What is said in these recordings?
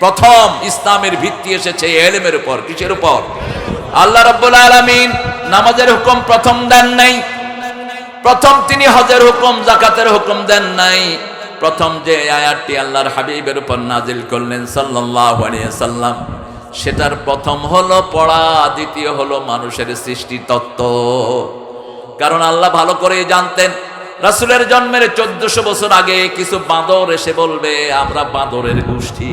প্রথম ইসলামের ভিত্তি এসেছে এলেমের উপর, কিসের উপর? আল্লাহ রাব্বুল আলামিন নামাজের হুকুম প্রথম দেন নাই। প্রথম তিনি হজের হুকুম জাকাতের হুকুম দেন নাই। প্রথম যে আয়াতটি আল্লাহর হাবিবের উপর নাজিল করলেন আলাইহি সাল্লাম, সেটার প্রথম হলো পড়া, দ্বিতীয় হলো মানুষের সৃষ্টি তত্ত্ব। কারণ আল্লাহ ভালো করে জানতেন, রাসূলের জন্মের চোদ্দশো বছর আগে কিছু বাঁদর এসে বলবে, আমরা বাঁদরের গোষ্ঠী।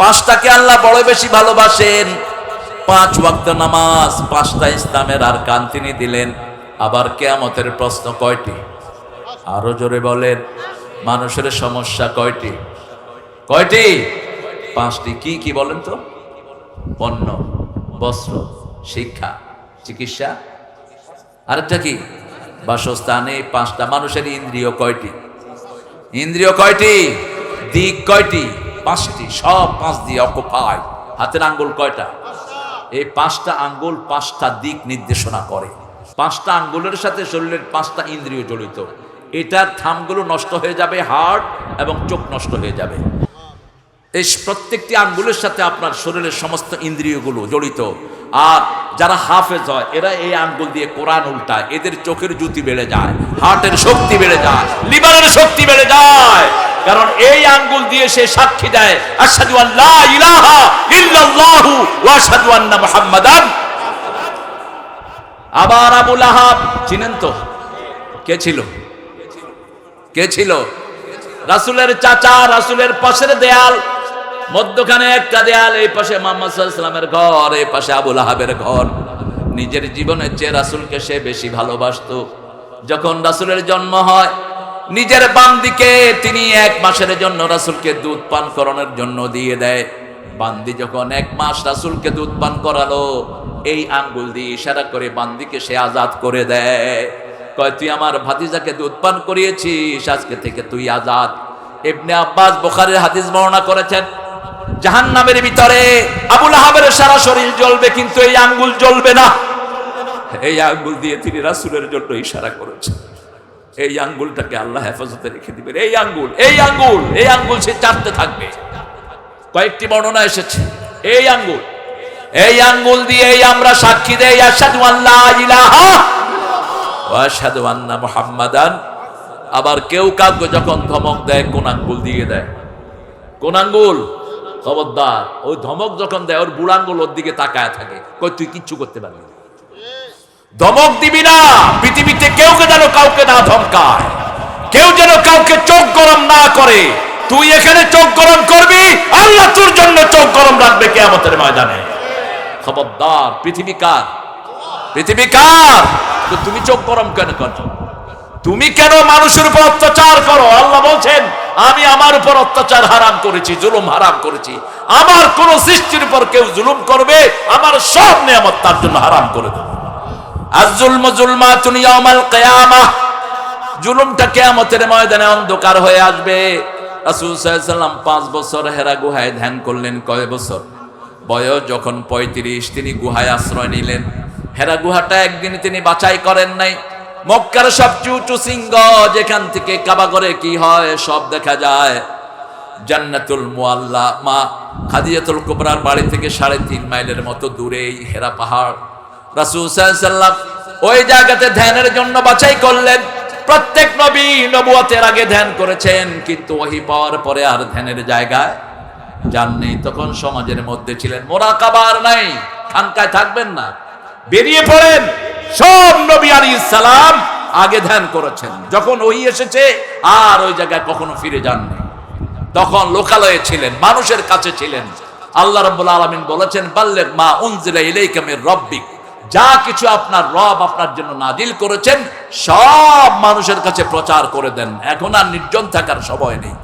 পাঁচটাকে আল্লাহ বড় বেশি ভালোবাসেন। পাঁচ ওয়াক্ত নামাজ, পাঁচটা ইসলামের আর কান তিনি দিলেন। আবার কেয়ামতের প্রশ্ন কয়টি? আরও জোরে বলেন, মানুষের সমস্যা কয়টি? কয়টি? পাঁচটি। কি কি বলেন তো? পণ্য, বস্ত্র, শিক্ষা, চিকিৎসা। আরেকটা কি? বাসস্থানে পাঁচটা। মানুষের ইন্দ্রিয় কয়টি? ইন্দ্রিয় কয়টি? দিক কয়টি? পাঁচটি, সব পাঁচ দিয়ে অকুপায়। হাতের আঙ্গুল কয়টা? এই পাঁচটা আঙ্গুল পাঁচটা দিক নির্দেশনা করে। পাঁচটা আঙ্গুলের সাথে শরীরের পাঁচটা ইন্দ্রিয় জড়িত। এটার থামগুলো নষ্ট হয়ে যাবে হার্ট এবং চোখ নষ্ট হয়ে যাবে। এই প্রত্যেকটি আঙ্গুলের সাথে আপনার শরীরের সমস্ত ইন্দ্রিয়গুলো জড়িত। আর যারা হাফেজ হয়, এরা এই আঙ্গুল দিয়ে কোরআন উল্টায়। এদের চোখের জুতি বেড়ে যায়, হার্টের শক্তি বেড়ে যায়, লিভারের শক্তি বেড়ে যায়। কারণ এই আঙ্গুল দিয়ে সে সাক্ষী দেয় আবার আবুল আহাব চিনেন তো? কে ছিল? কে ছিল? রাসুলের চাচা, রাসুলের পাশের দেয়াল, মধ্যখানে একটা দেয়াল, এই পাশে মোহাম্মদ সাল্লামের ঘর, এই পাশে আবুল আহাবের ঘর। নিজের জীবনের চেয়ে রাসুলকে সে বেশি ভালোবাসতো। যখন রাসুলের জন্ম হয় নিজের বাম দিকে তিনি এক মাসের জন্য রাসুলকে দুধ পান করানোর জন্য দিয়ে দেয়। বান্দি যখন এক মাস রাসুলকে দুধ পান করালো, এই আঙ্গুল দিয়ে ইশারা করে বান্দিকে সে আজাদ করে দেয়। কয়, তুই আমার ভাতিজাকে দুধ পান করিয়েছিস? আজকে থেকে তুই আজাদ। ইবনে আব্বাস বোখারের হাদিস বর্ণনা করেছেন জাহান নামের ভিতরে আবুল আহাবের সারা শরীর জ্বলবে, কিন্তু এই আঙ্গুল জ্বলবে না। এই আঙ্গুল দিয়ে তিনি রাসুলের জন্য ইশারা করেছেন। এই আঙ্গুলটাকে আল্লাহ হেফাজতে রেখে দিবেন। এই আঙ্গুল এই আঙ্গুল এই আঙ্গুল সে চাটতে থাকবে। কয়েকটি বর্ণনা এসেছে। এই আঙ্গুল এই আঙ্গুল দিয়েই আমরা সাক্ষী দেই আবার কেউ কাউকে যখন ধমক দেয়, কোন আঙ্গুল দিয়ে দেয়। কোন আঙ্গুল? খবরদার। ওই ধমক যখন দেয়, ওর বুড়াঙ্গুল ওর দিকে তাকায় থাকে। কই তুই কিচ্ছু করতে পারবি। ধমক দিবি না। পৃথিবীতে কেউ যেন কাউকে না ধমকায়। কেউ যেন কাউকে চোখ গরম না করে। তুই এখানে চোখ গরম করবি, আল্লাহ তোর জন্য চোখ গরম রাখবে কেয়ামতের ময়দানে। খবরদার, পৃথিবী কার? পৃথিবী কার? তুমি চোখ গরম কেন করছ? তুমি কেন মানুষের উপর অত্যাচার করো? আল্লাহ বলছেন, আমি আমার উপর অত্যাচার হারাম করেছি, জুলুম হারাম করেছি। আমার কোন সৃষ্টির উপর কেউ জুলুম করবে, আমার সব নিয়ামত তার জন্য হারাম করে দেবো। আজুলম জুলমাতুন ইয়াউমাল কিয়ামাহ জুলুমটা কিয়ামতের ময়দানে অন্ধকার হয়ে আসবে। রাসূল 5 বছর হেরা গুহায় ধ্যান করলেন, কয় বছর? বয়স যখন 35 তিনি গুহায় আশ্রয় নিলেন। হেরা গুহাটা একদিন তিনি বাছাই করেন নাই। মক্কার সবচেয়ে উঁচু সিংহ, যেখান থেকে কাবা করে কি হয়, সব দেখা যায়। জান্নাতুল মুআল্লা মা খাদিজাতুল কুবরার বাড়ি থেকে সাড়ে তিন মাইলের মতো দূরেই হেরা পাহাড় রাসূল সাল্লাম ওই জায়গাতে ধ্যানের জন্য বাছাই করলেন। প্রত্যেক নবী নবুয়তের আগে ধ্যান করেছেন, কিন্তু ওহি পাওয়ার পরে আর ধ্যানের জায়গায় যাননি তখন সমাজের মধ্যে ছিলেন মোরাকাবার নাই, খানকায় থাকবেন না। বেরিয়ে পড়েন, সব নবী আলাইহিস সালাম আগে ধ্যান করেছেন। যখন ওই এসেছে, আর ওই জায়গায় কখনো ফিরে যাননি। তখন লোকালয়ে ছিলেন, মানুষের কাছে ছিলেন। আল্লাহ রাব্বুল আলামিন বলেছেন, বাল্লেগ মা উনজিলা ইলাইকা মির রাব্বিক। যা কিছু আপনার রব আপনার জন্য নাজিল করেছেন, সব মানুষের কাছে প্রচার করে দেন। এখন আর নির্জন থাকার সময় নেই।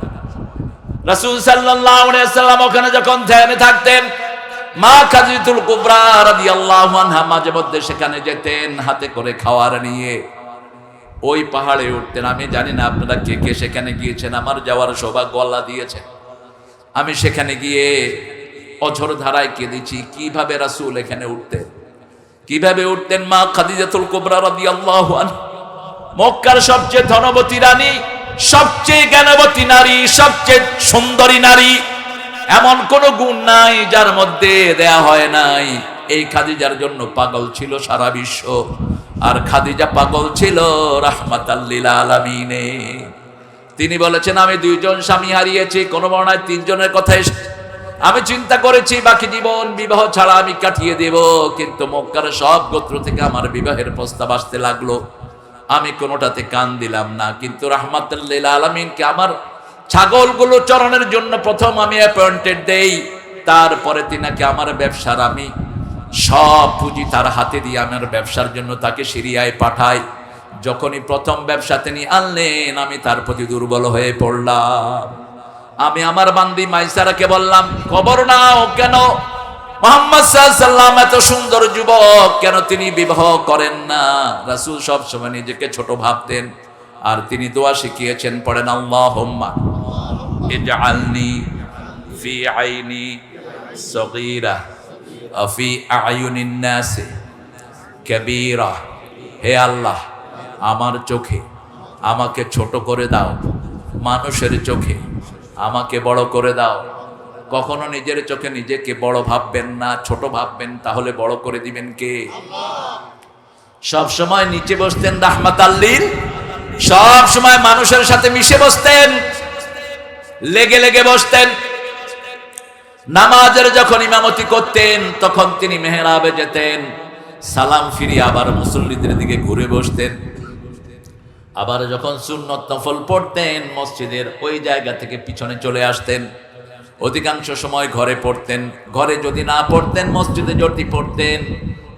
রাসূল সাল্লাম ওখানে যখন ধ্যানে থাকতেন, মা খাদিজাতুল কুবরা রাদিয়াল্লাহু আনহা মাঝে মধ্যে সেখানে যেতেন হাতে করে খাওয়ার নিয়ে। ওই পাহাড়ে উঠতেন। আমি জানি না আপনারা কে কে সেখানে গিয়েছেন, আমার যাওয়ার সৌভাগ্য আল্লাহ দিয়েছে আমি সেখানে গিয়ে অঝর ধারায় কেঁদেছি। কীভাবে রাসূল এখানে উঠতেন? কীভাবে উঠতেন মা খাদিজাতুল কুবরা রাদিয়াল্লাহু আনহা? মক্কার সবচেয়ে ধনবতী রানী, সবচেয়ে জ্ঞানবতী নারী, সবচেয়ে সুন্দরী নারী, এমন কোন গুণ নাই যার মধ্যে দেয়া হয় নাই। এই খাদিজার জন্য পাগল ছিল সারা বিশ্ব। আর খাদিজা পাগল ছিল আলামিনে। তিনি বলেছেন, আমি দুইজন স্বামী হারিয়েছি। কোন বর্ণায় তিনজনের কথা আমি চিন্তা করেছি, বাকি জীবন বিবাহ ছাড়া আমি কাটিয়ে দেব, কিন্তু মক্কার সব গোত্র থেকে আমার বিবাহের প্রস্তাব আসতে লাগল। আমি কোনোটাতে কান দিলাম না, কিন্তু রাহমাতুল্লিল আলমিনকে আমার ছাগলগুলো চরণের জন্য প্রথম আমি অ্যাপয়েন্টেড দেই। তারপরে তিনাকে আমার ব্যবসার আমি সব পুঁজি তার হাতে দিয়ে আমার ব্যবসার জন্য তাকে সিরিয়ায় পাঠাই। যখনই প্রথম ব্যবসা তিনি আনলেন, আমি তার প্রতি দুর্বল হয়ে পড়লাম। আমি আমার বান্দি মাইসারাকে বললাম, খবর নাও কেন? মোহাম্মদ সাল্লাম এত সুন্দর যুবক, কেন তিনি বিবাহ করেন না? রাসূল সব সময় নিজেকে ছোট ভাবতেন, আর তিনি দোয়া শিখিয়েছেন, পড়েন, আল্লাহুম্মা ইজআলনি ফি আইনি সগীরা ফি আয়ুনিন নাস কবীরা। হে আল্লাহ, আমার চোখে আমাকে ছোট করে দাও, মানুষের চোখে। আমাকে বড় করে দাও। কখনো নিজের চোখে নিজেকে বড় ভাববেন না, ছোট ভাববেন, তাহলে বড় করে দিবেন কে? সব সময় নিচে বসতেন রাহমাত আল্লির সব সময় মানুষের সাথে মিশে বসতেন। লেগে লেগে বসতেন। নামাজের যখন ইমামতি করতেন, তখন তিনি মেহরাবে যেতেন। সালাম ফিরিয়ে আবার মুসল্লিদের দিকে ঘুরে বসতেন। আবার যখন সুন্নত নফল পড়তেন, মসজিদের ওই জায়গা থেকে পিছনে চলে আসতেন। অধিকাংশ সময় ঘরে পড়তেন। ঘরে যদি না পড়তেন, মসজিদে যদি পড়তেন,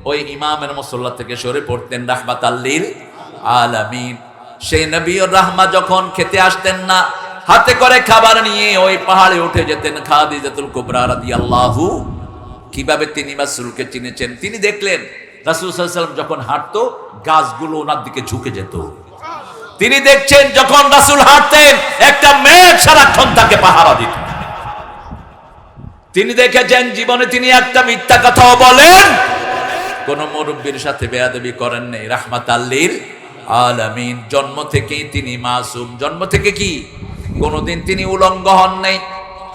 ওই ইমামের মুসল্লা থেকে সরে পড়তেন, রাহমাত আল্লির আলামিন। সেই নবীর রাহমা যখন খেতে আসতেন না, হাতে করে খাবার নিয়ে ওই পাহাড়ে উঠে যেতেন খাদিজাতুল কুবরা রাদিয়াল্লাহু। কীভাবে তিনি রাসূলকে চিনেছেন? তিনি দেখলেন, রাসূল ওয়াসাল্লাম যখন হাঁটতো, গাছগুলো ওনার দিকে ঝুঁকে যেত। তিনি দেখছেন যখন রাসূল হাঁটতেন, একটা মেঘ সারাক্ষণ তাকে পাহারা দিত। তিনি দেখেছেন জীবনে তিনি একটা মিথ্যা কথাও বলেন, কোন মুরব্বীর সাথে বেয়াদবি করেন নাই। রাহমাত আল্লির আলামিন। জন্ম থেকেই তিনি মাসুম। জন্ম থেকে কি? কোনোদিন তিনি উলঙ্গ হন নাই।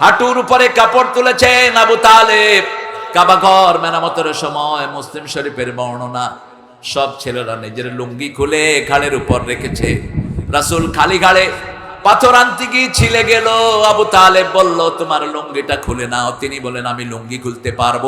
হাঁটুর উপরে কাপড় তুলেছেন আবু তালেব। কাবাঘর মেরামতের সময় মুসলিম শরীফের বর্ণনা সব ছেলেরা নিজের লুঙ্গি খুলে ঘাড়ের উপর রেখেছে। রাসুল খালি ঘাড়ে পাথর আনতে গিয়ে ছিলে গেল। আবু তাহলে বলল, তোমার লুঙ্গিটা খুলে নাও। তিনি বলেন আমি লুঙ্গি খুলতে পারব?